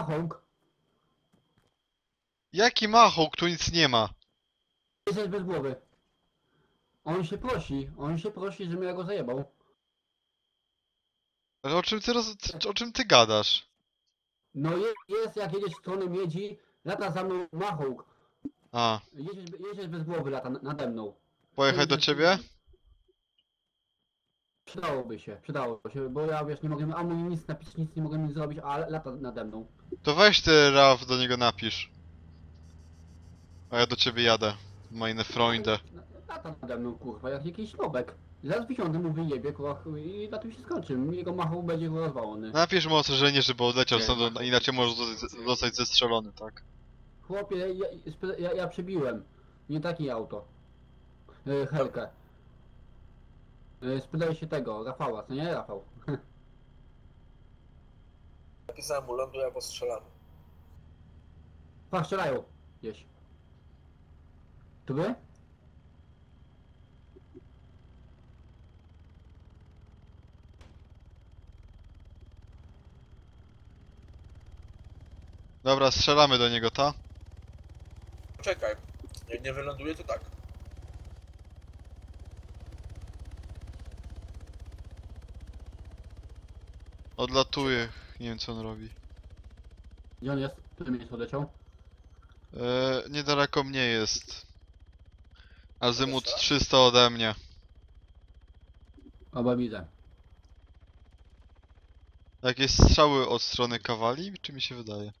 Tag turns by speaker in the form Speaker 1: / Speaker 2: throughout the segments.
Speaker 1: Mahawk
Speaker 2: Jaki machołk, tu nic nie ma.
Speaker 1: jest bez głowy. On się prosi, on się prosi, żebym ja go zajebał.
Speaker 2: Ale o czym ty roz... o czym ty gadasz?
Speaker 1: No jest, jest jak jedziesz w stronę miedzi, lata za mną Mahawk.
Speaker 2: A,
Speaker 1: Jedziesz, jedziesz bez głowy, lata na- nade mną.
Speaker 2: pojechać do ciebie?
Speaker 1: Przydałoby się, przydałoby się, bo ja wiesz, nie mogę ani nic napisać, nic nie mogę nic zrobić, a lata nade mną.
Speaker 2: To weź ty Raf do niego napisz. A ja do ciebie jadę. Meine Freunde.
Speaker 1: Lata nade mną, kurwa, jak jakiś nobek. Zaraz wysiądę mu wyjebie, kurwa, i na tym się skończy. Jego machał będzie kurwa rozwalony.
Speaker 2: Napisz mu ostrzeżenie, żeby odleciał
Speaker 1: Nie,
Speaker 2: stąd, inaczej może zostać, zostać zestrzelony, tak?
Speaker 1: Chłopie, ja, ja, ja przebiłem. Nie takie auto. E, Helkę. E, spytaj się tego, Rafała, co nie Rafał?
Speaker 3: Napisałem mu ląduję albo strzelamy.
Speaker 1: Pa, strzelają. Gdzieś. Tu by?
Speaker 2: Dobra, strzelamy do niego, ta?
Speaker 3: Czekaj, jak nie wyląduje to tak.
Speaker 2: Odlatuje. Nie wiem co on robi.
Speaker 1: Gdzie on jest? Który mnie odleciał?
Speaker 2: Eee, niedaleko mnie jest. Azymut
Speaker 3: Dobrze.
Speaker 2: 300 ode mnie.
Speaker 1: Oba widzę.
Speaker 2: Jakieś strzały od strony kawali? Czy mi się wydaje?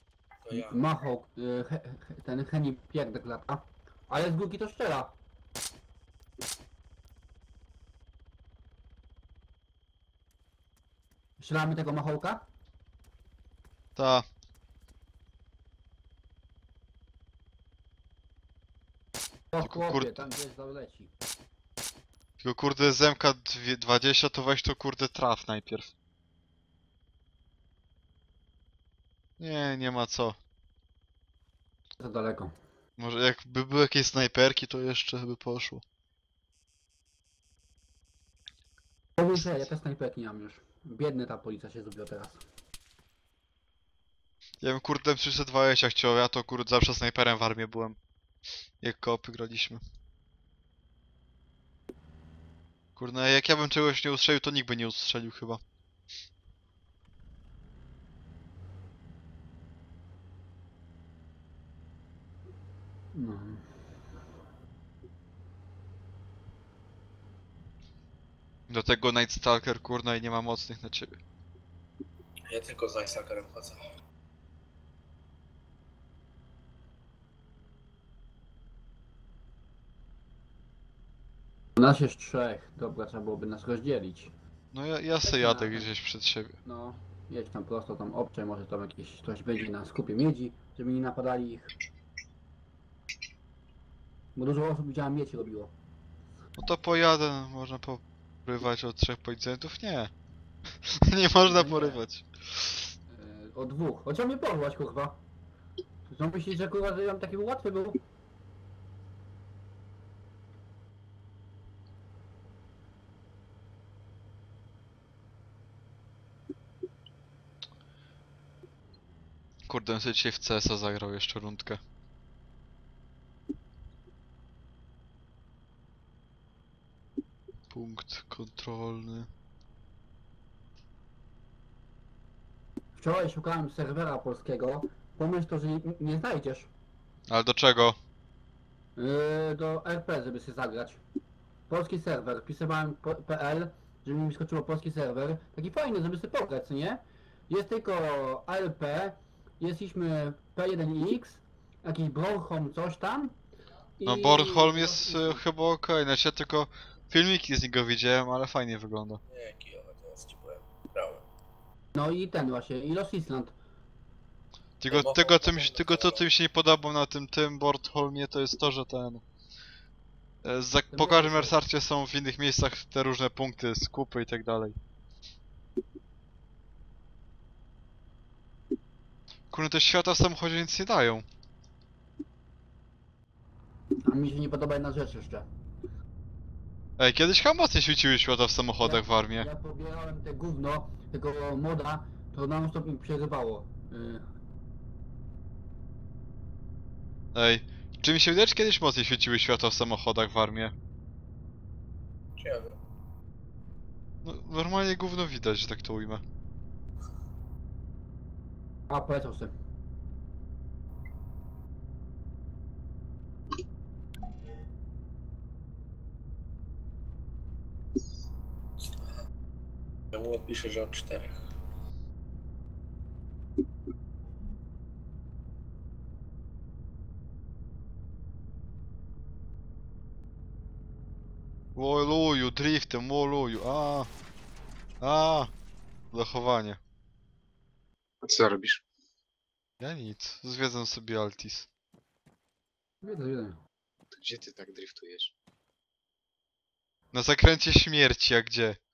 Speaker 3: To ja.
Speaker 1: Machał, e, he, he, ten Heni pierdek lata. Ale z górki to strzela. Strzelamy tego machołka?
Speaker 2: Ta.
Speaker 1: O
Speaker 2: Tylko
Speaker 1: chłopie,
Speaker 2: kurde-
Speaker 1: tam gdzieś zaleci.
Speaker 2: Tylko kurde zemka 20 to weź to kurde traf najpierw. Nie, nie ma co.
Speaker 1: Za daleko.
Speaker 2: Może jakby były jakieś snajperki to jeszcze by poszło.
Speaker 1: Powiem, że ja te snajperki nie mam już. Biedny ta policja się zrobiła teraz.
Speaker 2: Ja bym kurde 320 chciał, ja to kurde zawsze snajperem w armii byłem. Jak koopy graliśmy. Kurde, jak ja bym czegoś nie ustrzelił, to nikt by nie ustrzelił chyba.
Speaker 1: No.
Speaker 2: Do tego Night Stalker kurna i nie ma mocnych na ciebie.
Speaker 3: Ja tylko z Niceakerem chodzę.
Speaker 1: Nas jest trzech. Dobra, trzeba byłoby nas rozdzielić.
Speaker 2: No ja, ja se jadę gdzieś przed siebie.
Speaker 1: No, jedź tam prosto, tam obczaj, może tam jakieś ktoś będzie na skupie miedzi, żeby nie napadali ich. Bo dużo osób widziałem miedź robiło.
Speaker 2: No to pojadę, no, można porywać od trzech policjantów? Nie. nie można
Speaker 1: Nie.
Speaker 2: porywać.
Speaker 1: Yy, o dwóch. O czemu mnie porwać, kurwa? Co myślisz, że kurwa, że ja bym taki łatwy był?
Speaker 2: Kurde, on sobie dzisiaj w CS-a zagrał jeszcze rundkę. Punkt kontrolny.
Speaker 1: Wczoraj szukałem serwera polskiego. Pomyśl to, że nie, nie znajdziesz.
Speaker 2: Ale do czego?
Speaker 1: Yy, do RP, żeby się zagrać. Polski serwer. Pisałem po- PL, żeby mi skoczyło polski serwer. Taki fajny, żeby sobie pograć, co nie? Jest tylko ALP, jesteśmy P1X, jakiś Bronholm coś tam.
Speaker 2: No
Speaker 1: i-
Speaker 2: Bornholm jest e, chyba okej, znaczy ja tylko filmiki z niego widziałem, ale fajnie wygląda.
Speaker 3: Nie, kijowe to jest ci powiem. Grałem.
Speaker 1: No i ten właśnie, i Los Island.
Speaker 2: Tylko,
Speaker 3: No,
Speaker 2: tego,
Speaker 3: bo-
Speaker 2: co mi, się- tylko co mi się nie podoba na tym tym Bornholmie to jest to, że ten... e, Za, po każdym restarcie są w innych miejscach te różne punkty, skupy i tak dalej. Kurde, te świata w samochodzie nic nie dają.
Speaker 1: A mi się nie podoba jedna rzecz jeszcze.
Speaker 2: Ej, kiedyś chyba mocniej świeciły światła w samochodach w armii.
Speaker 1: Ja pobierałem te gówno, tego moda, to nam stop mi przerywało. Yy.
Speaker 2: Ej, czy mi się wydaje, czy kiedyś mocniej świeciły światła w samochodach w armii?
Speaker 3: Czy ja wiem?
Speaker 2: No, normalnie gówno widać, że tak to ujmę.
Speaker 1: A, polecam sobie.
Speaker 3: Ja mu odpiszę, że od czterech.
Speaker 2: Woluju, driftem, woluju, a, a, zachowanie.
Speaker 4: Co robisz?
Speaker 2: Ja nic, zwiedzam sobie Altis.
Speaker 1: Wiedzę, wiedzę.
Speaker 4: To Gdzie ty tak driftujesz?
Speaker 2: Na zakręcie śmierci, a gdzie?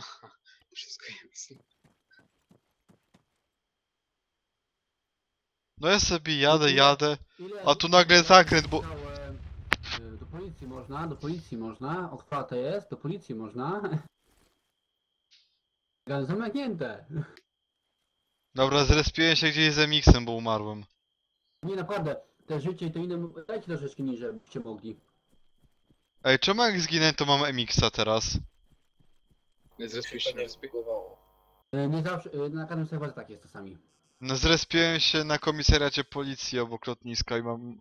Speaker 4: Wszystko jasne.
Speaker 2: No ja sobie jadę,
Speaker 1: Ile-
Speaker 2: jadę.
Speaker 1: Ile-
Speaker 2: A tu nagle zakręt, bo-
Speaker 1: Pisałem, y, Do policji można, do policji można, otwarte jest, do policji można. Ale Zamknięte.
Speaker 2: Dobra, zrespiłem się gdzieś z MX-em, bo umarłem.
Speaker 1: Nie naprawdę, te życie i to inne, dajcie troszeczkę niżej, byście mogli.
Speaker 2: Ej, czemu jak zginę, to mam MX-a teraz?
Speaker 4: Zrespisz
Speaker 3: Się
Speaker 4: na wyspie?
Speaker 1: Y, Nie zawsze, y, na każdym serwerze tak jest czasami.
Speaker 2: No zrespiłem się na komisariacie policji obok lotniska i mam...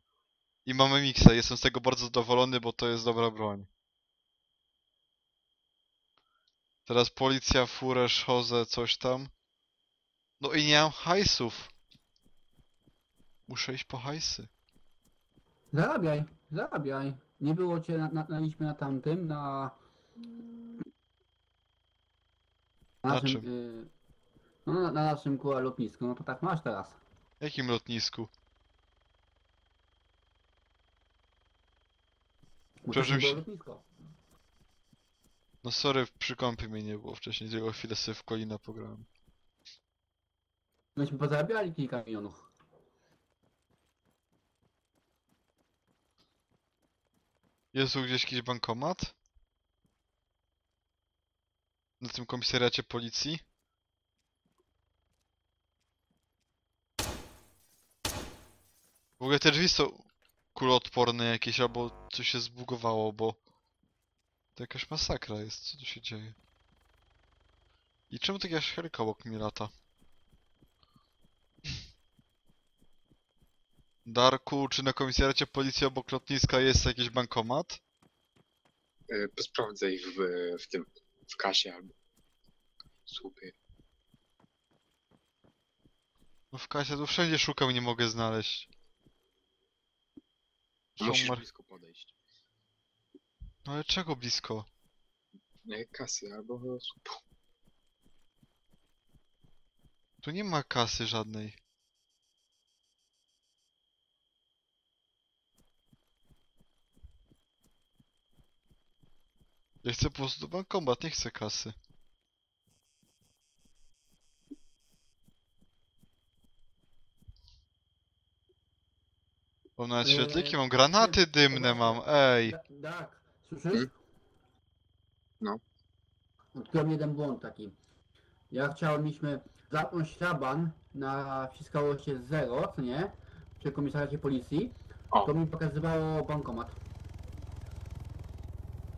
Speaker 2: I mam MX-a, jestem z tego bardzo zadowolony, bo to jest dobra broń. Teraz policja, furę, szozę, coś tam. No i nie mam hajsów. Muszę iść po hajsy.
Speaker 1: Zarabiaj, zarabiaj. Nie było cię na, na, na liczbie na tamtym, na...
Speaker 2: Na
Speaker 1: naszym,
Speaker 2: czym?
Speaker 1: y, no, na, na naszym kurwa lotnisku, no to tak masz teraz.
Speaker 2: Jakim lotnisku?
Speaker 1: Bo to było
Speaker 2: się.
Speaker 1: lotnisko.
Speaker 2: No sorry, przy kąpie mnie nie było wcześniej, tylko chwilę sobie w kolina pograłem.
Speaker 1: Myśmy pozarabiali kilka milionów.
Speaker 2: Jest tu gdzieś jakiś bankomat? Na tym komisariacie policji? W ogóle te drzwi są kuloodporne jakieś, albo coś się zbugowało, bo to jakaś masakra jest, co tu się dzieje? I czemu tak jakaś helka obok mnie lata? Darku, czy na komisariacie policji obok lotniska jest jakiś bankomat?
Speaker 4: E, Posprawdzaj w, w tym, w kasie albo słupie.
Speaker 2: No w kasie tu wszędzie szukam nie mogę znaleźć.
Speaker 4: Musisz
Speaker 2: Żomar...
Speaker 4: blisko podejść.
Speaker 2: No ale czego blisko?
Speaker 4: Nie, kasy albo słupu.
Speaker 2: Tu nie ma kasy żadnej. Ja chcę po prostu bankomat, nie chcę kasy. Mam nawet
Speaker 1: Eee,
Speaker 2: świetliki, mam granaty dymne mam, ej.
Speaker 1: Tak, słyszysz?
Speaker 4: Hmm? No.
Speaker 1: Odkryłem jeden błąd taki. Ja chciałem, mieliśmy zamknąć szlaban na wciskałości 0, co nie? Przy komisariacie policji.
Speaker 4: O.
Speaker 1: To mi pokazywało bankomat.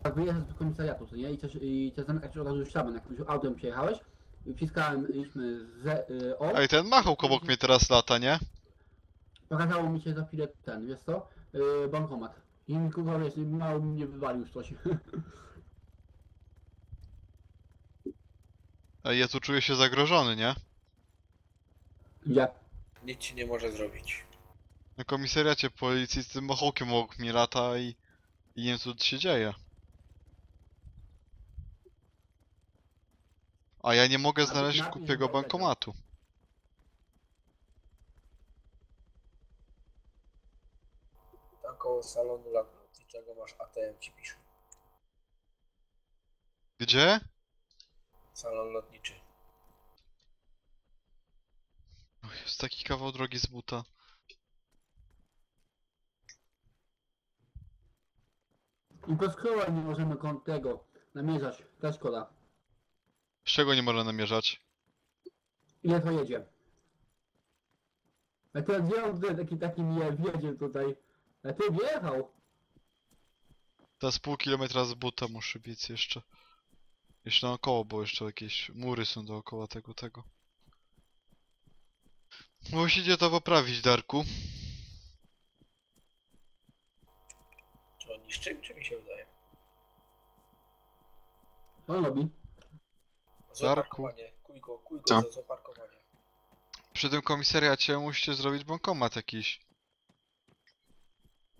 Speaker 1: Jak wyjeżdżasz z komisariatu, co nie? I chcesz, i chcesz zamykać od razu szlaban, jak już autem przyjechałeś. I wciskałem, mieliśmy z, y, o.
Speaker 2: Ej, ten machał obok mnie teraz lata, nie?
Speaker 1: Pokazało mi się za chwilę ten, wiesz co? Yy, bankomat. I mi kurwa wiesz, mało mi nie wywalił już coś.
Speaker 2: Ej, ja tu czuję się zagrożony, nie?
Speaker 1: Jak?
Speaker 3: Nic ci nie może zrobić.
Speaker 2: Na komisariacie policji z tym mochołkiem obok mnie lata i... I nie wiem co tu się dzieje. A ja nie mogę znaleźć
Speaker 1: leciał.
Speaker 2: bankomatu.
Speaker 3: Tam koło salonu lotniczego masz ATM ci pisze.
Speaker 2: Gdzie?
Speaker 3: Salon lotniczy.
Speaker 2: O, jest taki kawał drogi z buta.
Speaker 1: I to skroła nie możemy kąt tego namierzać. Ta szkoda.
Speaker 2: Z czego nie można namierzać?
Speaker 1: Ile to jedzie? A to gdzie on tutaj taki, taki mnie wiedzie tutaj? A ty wjechał.
Speaker 2: Teraz pół kilometra z buta muszę biec jeszcze. Jeszcze naokoło, bo jeszcze jakieś mury są dookoła tego, tego. Musicie to poprawić, Darku.
Speaker 3: Czy on niszczy, czy mi się wydaje?
Speaker 1: Co on robi?
Speaker 3: Zaparkowanie. Kuj go, kuj go
Speaker 4: Co?
Speaker 3: za zaparkowanie.
Speaker 2: Przy tym komisariacie musicie zrobić bankomat jakiś.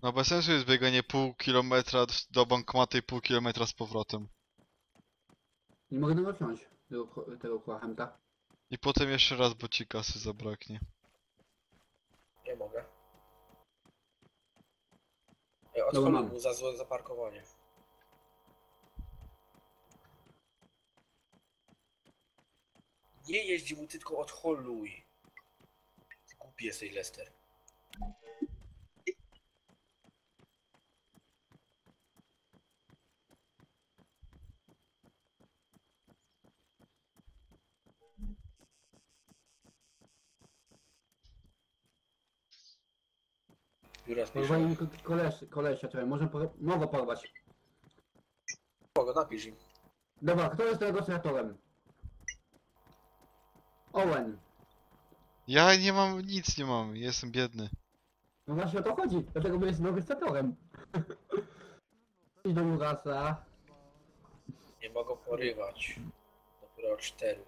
Speaker 2: No bez sensu jest bieganie pół kilometra do bankomatu i pół kilometra z powrotem.
Speaker 1: Nie mogę tego wziąć. Tego, tego kochemta.
Speaker 2: I potem jeszcze raz, bo ci kasy zabraknie.
Speaker 3: Nie mogę. Odpalił
Speaker 1: mam.
Speaker 3: mu za złe zaparkowanie. Nie jeździ mu, tylko odholuj. Głupi jesteś, Lester. Biura
Speaker 1: mi ko- koleś, kolesia, czekaj, może por mogę porwać.
Speaker 3: Mogę, napisz im.
Speaker 1: Dobra, kto jest negocjatorem? Owen.
Speaker 2: Ja nie mam, nic nie mam, jestem biedny.
Speaker 1: No właśnie o to chodzi, dlatego my jest negocjatorem. Idź do Jurasa.
Speaker 3: Nie mogą porywać. Dopiero o cztery.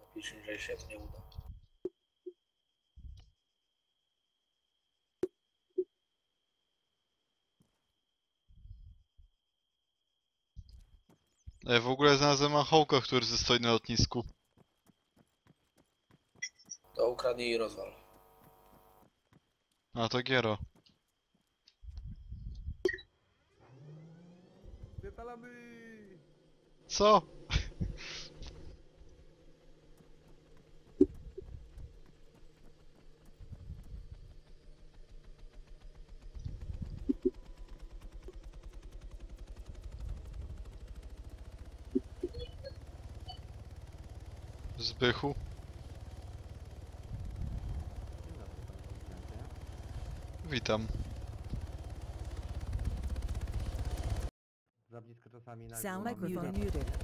Speaker 3: Napisz im, że się to nie uda.
Speaker 2: Ej, w ogóle znalazłem machołka, który stoi na lotnisku.
Speaker 3: To ukradnij i rozwal.
Speaker 2: A to Giero. Co? Zbychu? Witam.
Speaker 5: Za blisko czasami na
Speaker 6: Sound muted.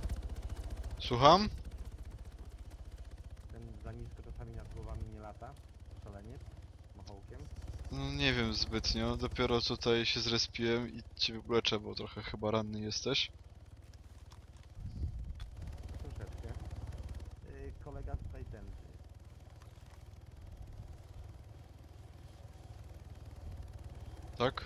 Speaker 2: Słucham?
Speaker 5: Ten za nisko czasami nad głowami nie lata. Szaleniec. Machołkiem.
Speaker 2: No nie wiem zbytnio, dopiero tutaj się zrespiłem i cię leczę, bo trochę chyba ranny jesteś.
Speaker 5: Troszeczkę. Yy, kolega tutaj ten.
Speaker 2: Tak?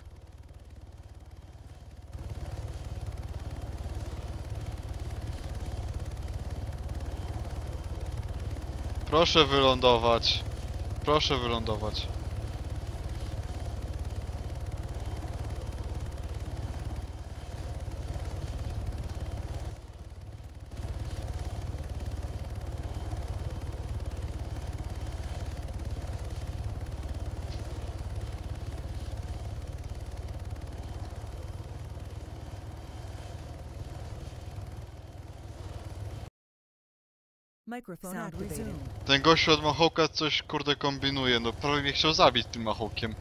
Speaker 2: Proszę wylądować. Proszę wylądować. Ten gościu od machołka coś kurde kombinuje, no prawie mnie chciał zabić tym machołkiem.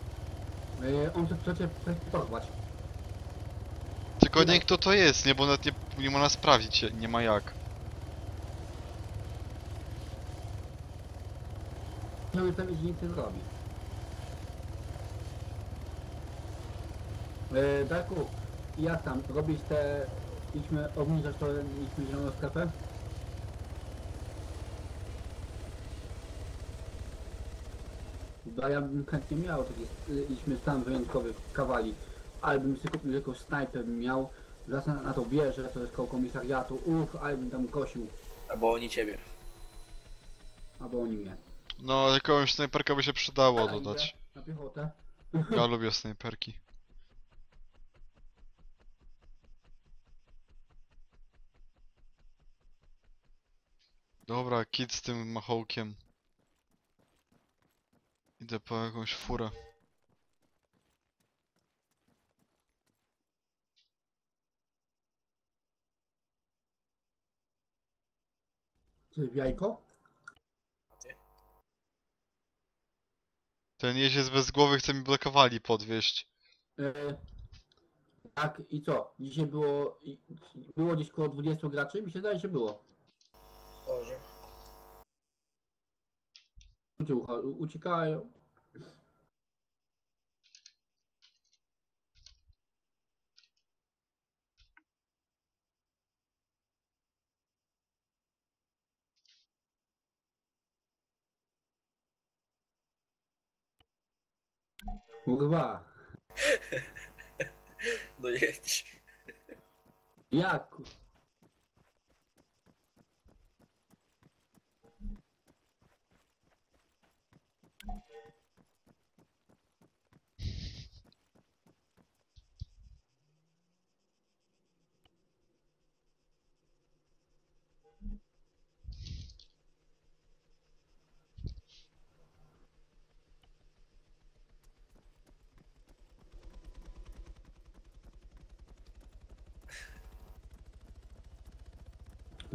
Speaker 1: Yy, on chce chce cię chce porwać.
Speaker 2: Tylko nie kto to jest, nie, bo nawet nie, nie można sprawdzić, nie ma jak.
Speaker 1: Chciałem tam iść nic nie zrobi. Yy, Darku, jak tam? Robić te... Idźmy obniżać to, idźmy zieloną sklepę? Bo ja bym chętnie miał taki, y, idźmy stan wyjątkowy kawali. Ale bym sobie kupił jakąś snajper bym miał. Zaraz na, na to wierzę, to jest koło komisariatu. Uff, ale bym tam kosił.
Speaker 3: Albo oni ciebie.
Speaker 1: Albo oni mnie.
Speaker 2: No, jakąś snajperkę by się przydało
Speaker 1: Dobra,
Speaker 2: dodać.
Speaker 1: idę Na piechotę.
Speaker 2: Ja lubię snajperki. Dobra, kit z tym machołkiem. Idę po jakąś furę.
Speaker 1: Czy w jajko?
Speaker 2: Ten jeździec bez głowy chce mi blokowali podwieźć.
Speaker 1: E, tak, i co? Dzisiaj było, i- było gdzieś koło 20 graczy? Mi się zdaje, że było.
Speaker 3: Może.
Speaker 1: Ludzie ucha- u- uciekają. Kurwa,
Speaker 3: No jedź.
Speaker 1: jak?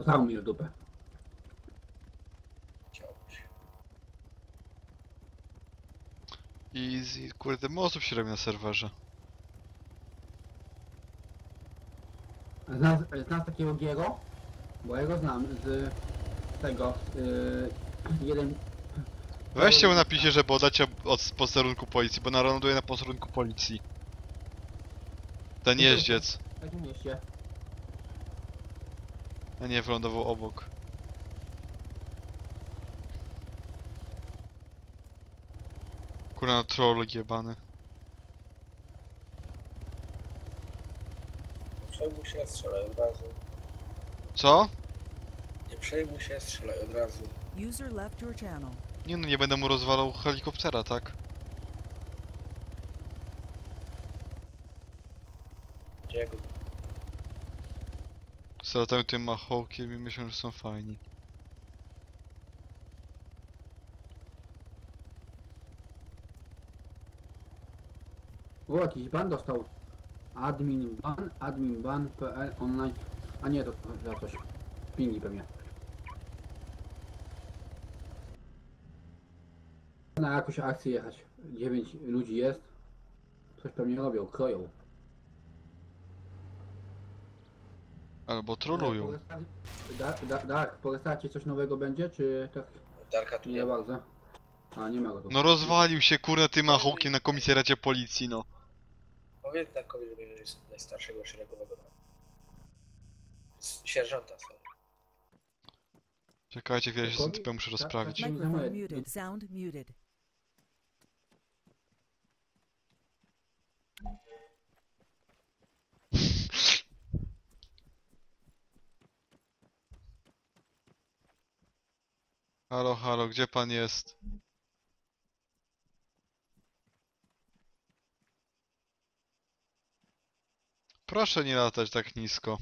Speaker 1: Postawił mi w dupę.
Speaker 3: Chciałbyś.
Speaker 2: Easy. Kurde, mało osób się robi na serwerze.
Speaker 1: Znasz, znasz takiego Giero? Bo ja go znam z tego, z, yy, jeden...
Speaker 2: Weźcie mu napiszcie, że oddacie od posterunku policji, bo naroduje na posterunku policji. Ten jeździec.
Speaker 1: W takim mieście.
Speaker 2: A nie, wylądował obok. Kurna, troll jebany.
Speaker 3: Nie przejmuj się, strzelaj od razu.
Speaker 2: Co?
Speaker 3: Nie przejmuj się, strzelaj od razu.
Speaker 6: User left your channel.
Speaker 2: Nie no, nie będę mu rozwalał helikoptera, tak?
Speaker 3: Gdzie go?
Speaker 2: Z latają tym machołkiem i myślą, że są fajni.
Speaker 1: O, jakiś ban dostał. Admin ban, admin ban.pl online. A nie, to za coś. Pingi pewnie. Na jakąś akcję jechać. 9 ludzi jest. Coś pewnie robią, kroją.
Speaker 2: Albo trollują.
Speaker 1: Tak, da, tak, po restarcie coś nowego będzie, czy tak
Speaker 3: Darka tu
Speaker 1: nie
Speaker 3: nie
Speaker 1: za
Speaker 3: ma.
Speaker 1: bardzo? A, nie ma go tu.
Speaker 2: No rozwalił się kurna tym machołkiem na komisariacie policji, no.
Speaker 3: Powiedz Darkowi, że jest najstarszego szeregowego. Sierżanta, sorry.
Speaker 2: Czekajcie, chwilę się z tym typem muszę
Speaker 1: Tak,
Speaker 2: rozprawić.
Speaker 1: tak.
Speaker 6: Microphone
Speaker 1: Zamiast-
Speaker 6: muted. Sound muted.
Speaker 2: Halo, halo, gdzie pan jest? Proszę nie latać tak nisko.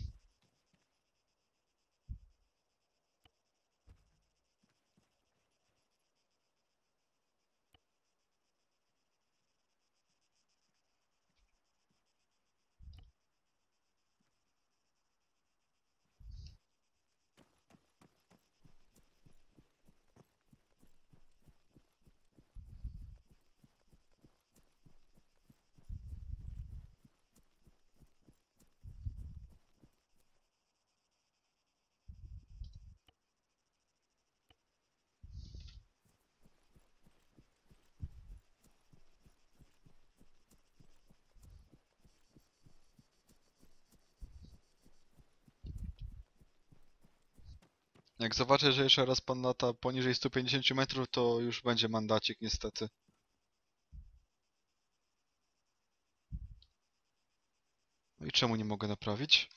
Speaker 2: Jak zobaczę, że jeszcze raz pan lata poniżej 150 metrów, to już będzie mandacik niestety. No i czemu nie mogę naprawić?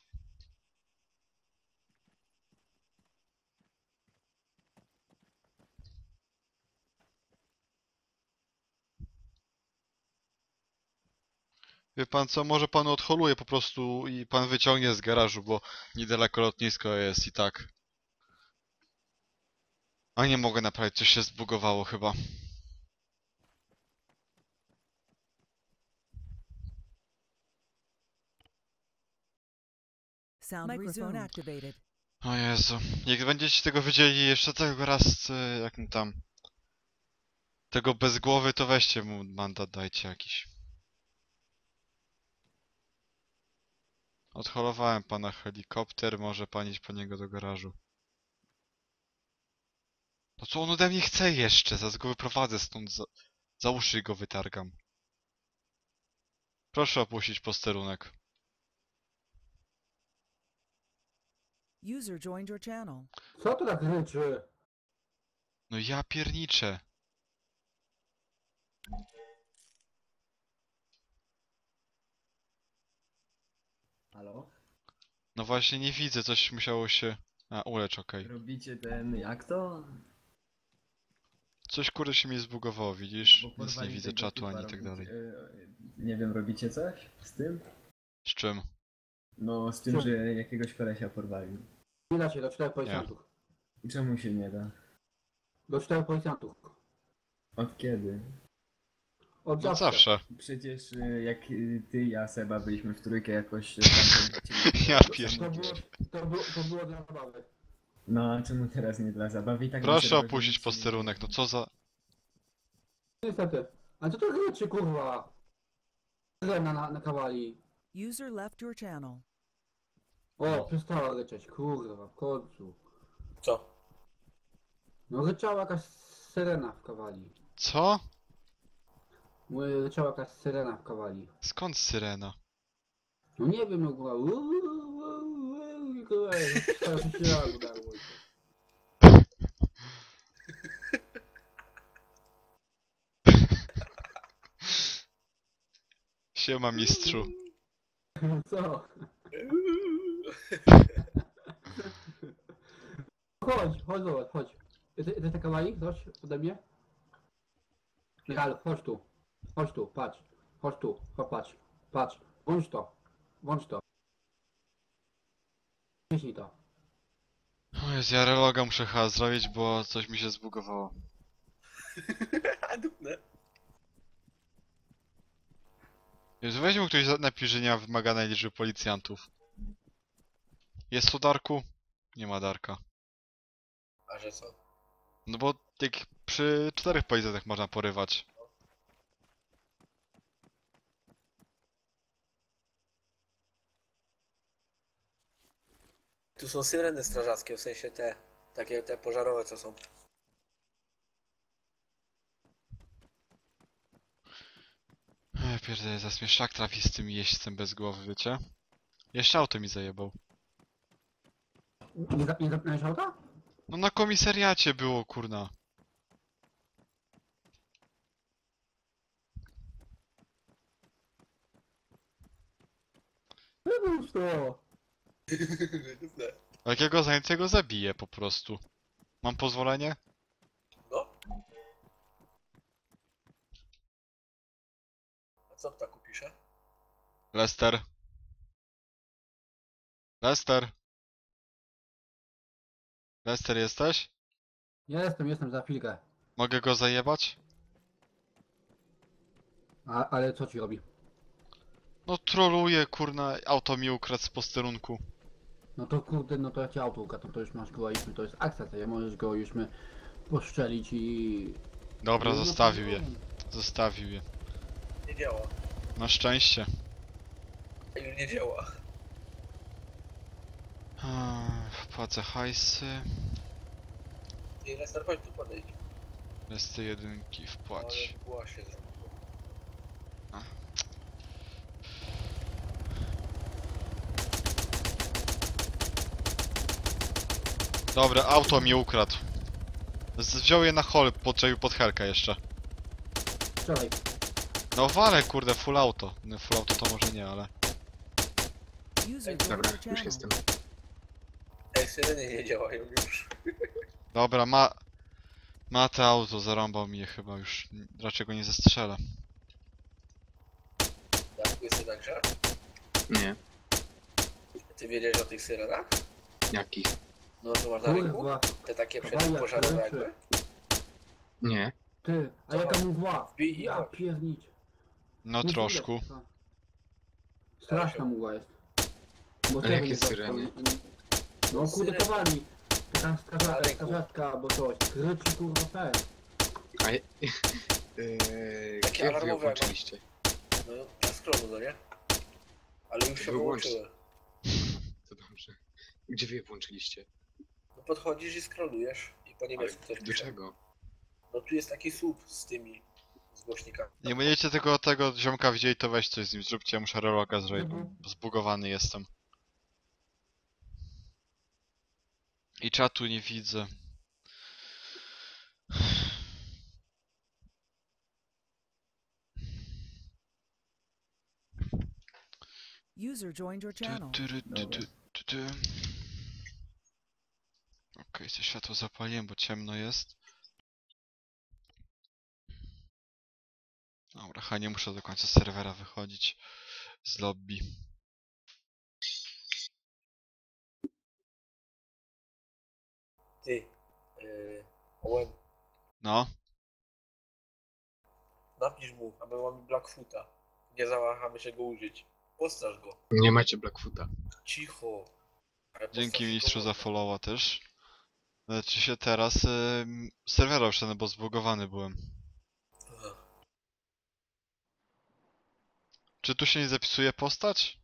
Speaker 2: Wie pan co, może pan odholuje po prostu i pan wyciągnie z garażu, bo niedaleko lotnisko jest i tak. A nie mogę naprawić, coś się zbugowało chyba.
Speaker 6: Sound microphone activated.
Speaker 2: O Jezu, jak będziecie tego widzieli jeszcze tego raz, e, jak tam Tego bez głowy to weźcie mu mandat dajcie jakiś. Odholowałem pana helikopter, może pan iść po niego do garażu. No co on ode mnie chce jeszcze? Zaraz go wyprowadzę stąd, za, za uszy go wytargam. Proszę opuścić posterunek.
Speaker 6: User joined your channel.
Speaker 1: Co to tak ryczy?
Speaker 2: No ja pierniczę.
Speaker 7: Halo?
Speaker 2: No właśnie nie widzę, coś musiało się... A, ulecz, okej.
Speaker 7: Robicie ten, jak to?
Speaker 2: Coś kurde się mi zbugowało, widzisz?
Speaker 7: Bo
Speaker 2: Nic nie
Speaker 7: porwali
Speaker 2: widzę
Speaker 7: tego
Speaker 2: czatu
Speaker 7: typa,
Speaker 2: ani tak dalej.
Speaker 7: robicie, e, Nie wiem, robicie coś z tym?
Speaker 2: Z czym?
Speaker 7: No, z tym,
Speaker 1: Co?
Speaker 7: że jakiegoś kolesia porwali.
Speaker 1: Nie da się, do czterech policjantów.
Speaker 7: I czemu się nie da?
Speaker 1: Do czterech policjantów.
Speaker 7: Od kiedy?
Speaker 1: Od
Speaker 2: No
Speaker 1: zawsze.
Speaker 2: zawsze.
Speaker 7: Przecież e, jak e, ty i ja, Seba, byliśmy w trójkę jakoś... e, tam
Speaker 2: Ja pier-
Speaker 1: To było, to, było, to było dla zabawy.
Speaker 7: No, a czemu teraz nie dla zabawy? I tak
Speaker 2: Proszę
Speaker 7: że
Speaker 2: opuścić
Speaker 7: nic nie-
Speaker 2: posterunek, no co za...
Speaker 1: Niestety. Ale co to ryczy, kurwa? Syrena na, na kawali.
Speaker 6: User left your channel.
Speaker 1: O, przestała ryczeć, kurwa, w końcu.
Speaker 3: Co?
Speaker 1: No ryczała jakaś syrena w kawali.
Speaker 2: Co?
Speaker 1: Mówię, Ryczała jakaś syrena w kawali.
Speaker 2: Skąd syrena?
Speaker 1: No nie wiem, no kurwa. uuu, uuu, uuu, kurwa, cały się raz udarło.
Speaker 2: Siema mistrzu.
Speaker 1: Co? Chodź, chodź, zobacz, chodź. Jesteś jesteś na kawali? Coś ode mnie? Michał, chodź tu. Chodź tu, patrz. Chodź tu, chodź, patrz. Patrz. Włącz to. Włącz to. Wciśnij to.
Speaker 2: O Jezu, ja reloga muszę chyba zrobić, bo coś mi się zbugowało.
Speaker 3: Dupne.
Speaker 2: Jezu, weź mu ktoś za- napisz, że nie ma wymaganej liczby policjantów. Jest tu Darku? Nie ma Darka.
Speaker 3: A że co?
Speaker 2: No bo jak przy czterech policjantach można porywać.
Speaker 3: Tu są syreny strażackie, w sensie te, takie te pożarowe co są.
Speaker 2: Ej, pierdolę, zaraz mnie szlak trafi z tym jeźdźcem bez głowy, wiecie? Jeszcze auto mi zajebał.
Speaker 1: Nie, za- nie zapnąłeś auta?
Speaker 2: No na komisariacie było, kurna.
Speaker 1: Wybacz to.
Speaker 3: Dupne.
Speaker 2: A Jak ja go zajęcie, go zabiję po prostu. Mam pozwolenie?
Speaker 3: Co ptaku pisze?
Speaker 2: Lester. Lester. Lester jesteś?
Speaker 1: Jestem, jestem za chwilkę.
Speaker 2: Mogę go zajebać?
Speaker 1: A, ale co ci robi?
Speaker 2: No troluje, kurna, auto mi ukradł z posterunku.
Speaker 1: No to kurde, no to ja ci auto ukradł, to już masz go, już to jest akcja, to ja możesz go już my poszczelić i...
Speaker 2: Dobra,
Speaker 1: No, no,
Speaker 2: zostawił
Speaker 1: to-
Speaker 2: je. Zostawił je.
Speaker 3: Nie działa.
Speaker 2: Na szczęście.
Speaker 3: Już nie działa.
Speaker 2: Wpłacę hajsy.
Speaker 3: I Lester, chodź tu podejdź.
Speaker 2: Reszty jedynki wpłać.
Speaker 3: Ale była się zrobiła.
Speaker 2: Dobra, auto mi ukradł. Z- Wziął je na hol, podczepił pod helkę jeszcze.
Speaker 1: Strzelaj.
Speaker 2: No wale, kurde, full auto. No full auto to może nie, ale...
Speaker 4: Dobra, już jestem.
Speaker 3: Ej, syreny nie działają już.
Speaker 2: Dobra, ma... Ma te auto, zarąbał mi je chyba już. Raczej go nie zastrzelę.
Speaker 3: Darku, jest jednak grze?
Speaker 4: Nie.
Speaker 3: Ty wiedziałeś o tych syrenach?
Speaker 4: Jakich?
Speaker 3: No to masz na rynku?
Speaker 1: Kurwa,
Speaker 3: Te takie
Speaker 1: Dawaj,
Speaker 3: przeciwpożarowe
Speaker 1: jak
Speaker 3: jakby?
Speaker 4: Nie.
Speaker 1: ty, a jaka mgła?
Speaker 3: Wbij i
Speaker 1: Ja
Speaker 3: chodź.
Speaker 2: No
Speaker 1: widać, co. Straszna mgła jest. Bo
Speaker 4: A
Speaker 1: tego
Speaker 4: jakie
Speaker 1: nie
Speaker 4: syreny?
Speaker 1: No kurde strażatka,
Speaker 3: Ale
Speaker 1: strażatka albo coś. Kryczy kurwa ten.
Speaker 4: A je- Eee,
Speaker 3: Takie
Speaker 4: kiedy wy
Speaker 3: alarmowe, mam-
Speaker 4: włączyliście?
Speaker 3: No, na scrollu, no nie? Ale już się
Speaker 4: Wyłącz.
Speaker 3: wyłączyły.
Speaker 4: To dobrze. Gdzie wy je włączyliście?
Speaker 3: No podchodzisz i scrollujesz i po
Speaker 4: Ale
Speaker 3: niemiecku też
Speaker 4: do
Speaker 3: pisze.
Speaker 4: czego?
Speaker 3: No tu jest taki słup z tymi z głośnikami.
Speaker 2: Nie będziecie tego, tego ziomka widzieli, to weź coś z nim zróbcie, ja muszę reloga zrobić, bo
Speaker 1: Mhm.
Speaker 2: zbugowany jestem. I czatu nie widzę.
Speaker 6: User joined your
Speaker 2: Tu,
Speaker 6: channel.
Speaker 2: tu, ry, tu,
Speaker 7: Dobra.
Speaker 2: tu, tu, tu. Okej, to światło zapaliłem, bo ciemno jest. Dobra, chyba nie muszę do końca serwera wychodzić z lobby.
Speaker 3: Ty, yy, Owen,
Speaker 2: No,
Speaker 3: napisz mu, a my mamy Blackfoota. Nie zawahamy się go użyć. Postaż go.
Speaker 4: Nie macie Blackfoota.
Speaker 3: Cicho. Ale
Speaker 2: dzięki
Speaker 3: go
Speaker 2: mistrzu za followa też. Znaczy się teraz y, serwera wszedłem, bo zbugowany byłem. Czy tu się nie zapisuje postać?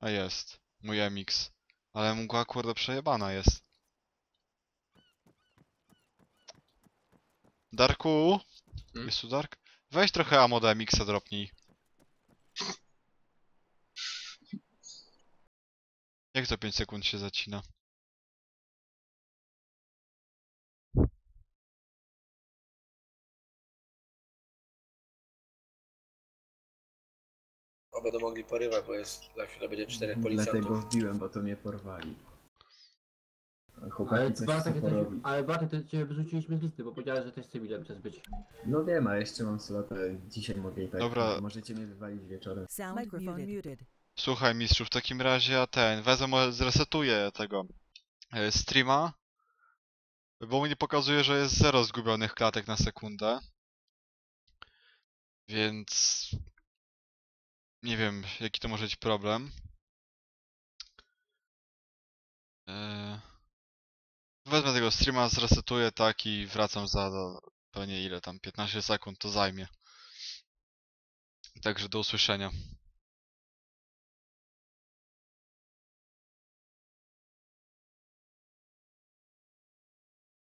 Speaker 2: A jest. Mój MX. Ale mgła kurde przejebana jest. Darku?
Speaker 4: Hmm?
Speaker 2: Jest tu Dark? Weź trochę ammo do MX-a dropnij. Jak to 5 sekund się zacina?
Speaker 3: Będą mogli porywać, bo jest za chwilę będzie czterech
Speaker 7: Dlatego
Speaker 3: policjantów.
Speaker 7: wbiłem, bo to mnie porwali.
Speaker 1: Ale
Speaker 7: Chłopaki coś
Speaker 1: Bartek,
Speaker 7: chcą
Speaker 1: jesteś,
Speaker 7: porobić.
Speaker 1: ale Bartek, ty cię wyrzuciliśmy z listy, bo powiedziałeś, że jesteś cywilem chcesz być.
Speaker 7: No wiem, a jeszcze mam slota, dzisiaj mogę i tak.
Speaker 2: Dobra.
Speaker 7: Możecie mnie wywalić wieczorem.
Speaker 6: Sound Microphone muted.
Speaker 2: Słuchaj mistrzu, w takim razie ja ten, wezmę, może zresetuję tego e, streama, bo mnie pokazuje, że jest zero zgubionych klatek na sekundę. Więc nie wiem, jaki to może być problem. E, Wezmę tego streama, zresetuję tak i wracam za, za pewnie ile tam, 15 sekund to zajmie. Także do usłyszenia.